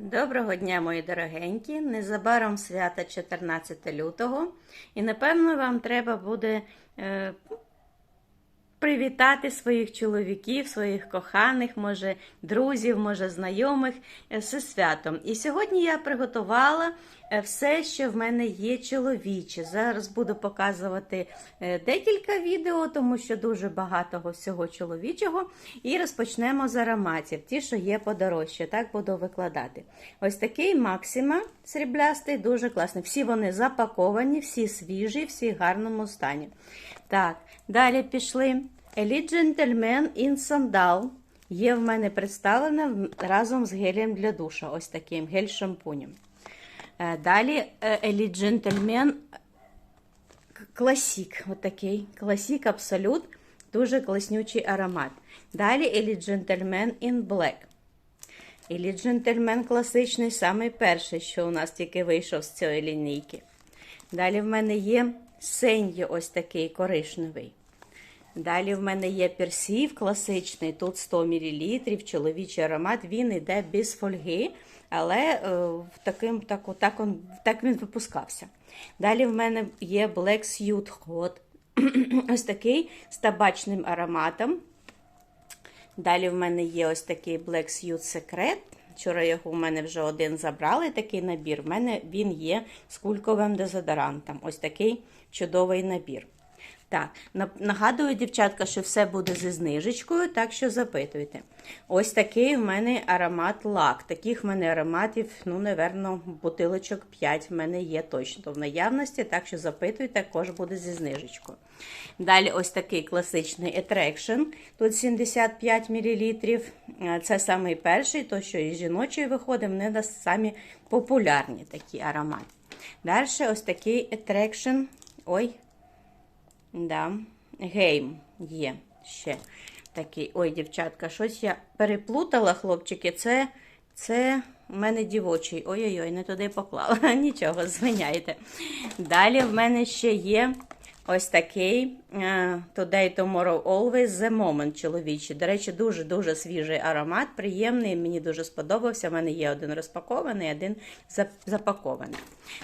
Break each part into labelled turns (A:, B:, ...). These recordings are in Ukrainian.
A: Доброго дня, мої дорогенькі! Незабаром свята 14 лютого, і напевно вам треба буде е, привітати своїх чоловіків, своїх коханих, може, друзів, може, знайомих е, зі святом. І сьогодні я приготувала е, все, що в мене є чоловіче. Зараз буду показувати е, декілька відео, тому що дуже багато всього чоловічого. І розпочнемо з ароматів, ті, що є подорожче. Так буду викладати. Ось такий Максима сріблястий, дуже класний. Всі вони запаковані, всі свіжі, всі в гарному стані. Так, далі пішли. Elite Gentleman in Sandal. Є в мене представлена разом з гелем для душа. Ось таким гель-шампунем. Е, Далі Elite Gentleman Класік. Отакий. Класік Абсолют. Дуже класнючий аромат. Далі Elite Gentleman in Black. Elite Gentleman класичний, самий перший, що у нас тільки вийшов з цієї лінійки. Далі в мене є Сенді, ось такий коричневий. Далі в мене є персів класичний, тут 100 мл, чоловічий аромат, він йде без фольги, але е, таким, так, так, он, так він випускався. Далі в мене є Black Suit Hot, ось такий з табачним ароматом. Далі в мене є ось такий Black Suit Secret. Вчора його в мене вже один забрали, такий набір. В мене він є з кульковим дезодорантом. Ось такий чудовий набір. Так, нагадую, дівчатка, що все буде зі знижечкою, так що запитуйте. Ось такий в мене аромат лак. Таких в мене ароматів, ну, напевно, бутилочок 5 в мене є точно в наявності, так що запитуйте, також буде зі знижечкою. Далі ось такий класичний Attraction. Тут 75 мл. Це самий перший, то що із жіночої виходить, вони самі популярні такі аромати. Далі ось такий Attraction. Ой. Да. Гейм є ще такий. Ой, дівчатка, щось я переплутала, хлопчики. Це це в мене дівочий. Ой-ой-ой, не туди поклала. Нічого, звиняйте. Далі в мене ще є ось такий uh, Today, Tomorrow, Always The Moment чоловічий. До речі, дуже-дуже свіжий аромат, приємний. Мені дуже сподобався. У мене є один розпакований, один запакований.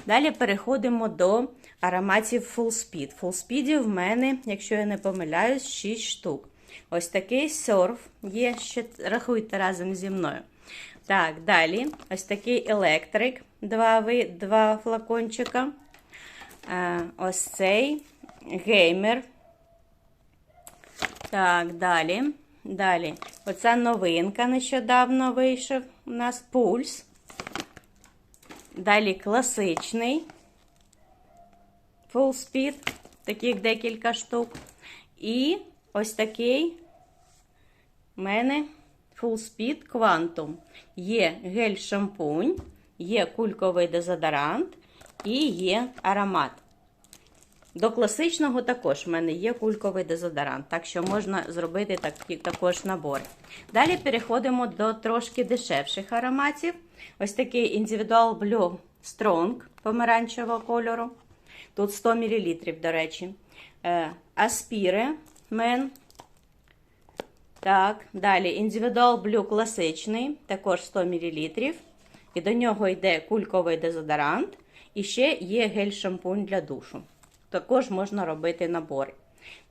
A: Далі переходимо до ароматів Full Speed. Full Speed в мене, якщо я не помиляюсь, 6 штук. Ось такий серф є, ще рахуйте разом зі мною. Так, далі ось такий електрик, два, два флакончика. Ось цей геймер. Так, далі. Далі. Оця новинка нещодавно вийшов. У нас пульс. Далі класичний. Full Speed, таких декілька штук. І ось такий у мене Full Speed Quantum. Є гель-шампунь, є кульковий дезодорант і є аромат. До класичного також в мене є кульковий дезодорант, так що можна зробити так, також набори. Далі переходимо до трошки дешевших ароматів. Ось такий Individual Blue Strong помаранчевого кольору. Тут 100 мл, до речі. Аспіре мен. Так, далі Individual Blue класичний, також 100 мл. І до нього йде кульковий дезодорант. І ще є гель-шампунь для душу. Також можна робити набори.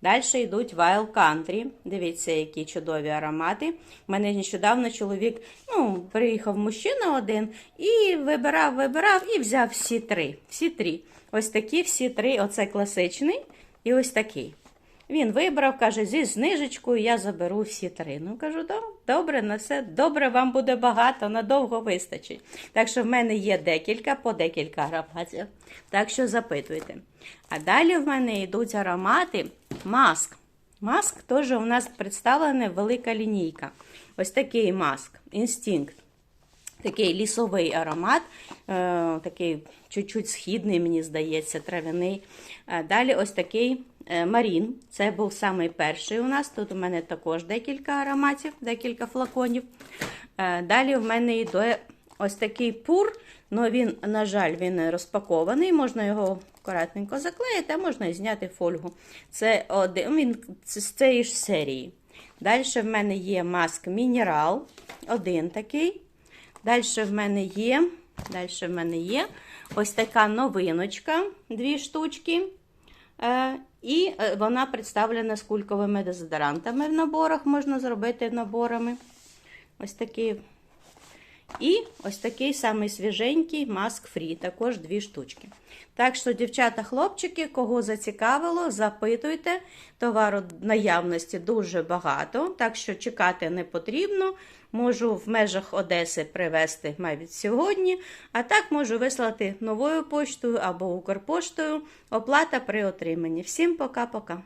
A: Далі йдуть Wild Country. Дивіться, які чудові аромати. У мене нещодавно чоловік ну, приїхав мужчина один і вибирав, вибирав і взяв всі три. Всі три. Ось такі всі три. Оце класичний і ось такий. Він вибрав, каже, зі знижечкою я заберу всі три. Ну, кажу, добре, на все добре, вам буде багато, надовго вистачить. Так що в мене є декілька, по декілька ароматів. Так що запитуйте. А далі в мене йдуть аромати маск. Маск теж у нас представлена велика лінійка. Ось такий маск, інстинкт. Такий лісовий аромат, е, такий чуть-чуть східний, мені здається, травяний. Далі ось такий Марін. Це був самий перший у нас. Тут у мене також декілька ароматів, декілька флаконів. Е, далі в мене йде ось такий пур. Ну, він, на жаль, він розпакований, можна його акуратненько заклеїти, а можна і зняти фольгу. Це один, він з цієї ж серії. Далі в мене є маск Мінерал, один такий. Далі в мене є. Далі в мене є ось така новиночка, дві штучки. Е, і е, вона представлена з кульковими дезодорантами в наборах, можна зробити наборами. Ось такий. І ось такий самий свіженький маск фрі, також дві штучки. Так що, дівчата, хлопчики, кого зацікавило, запитуйте. Товару наявності дуже багато, так що чекати не потрібно. Можу в межах Одеси привезти навіть сьогодні, а так можу вислати новою поштою або Укрпоштою. Оплата при отриманні. Всім пока-пока.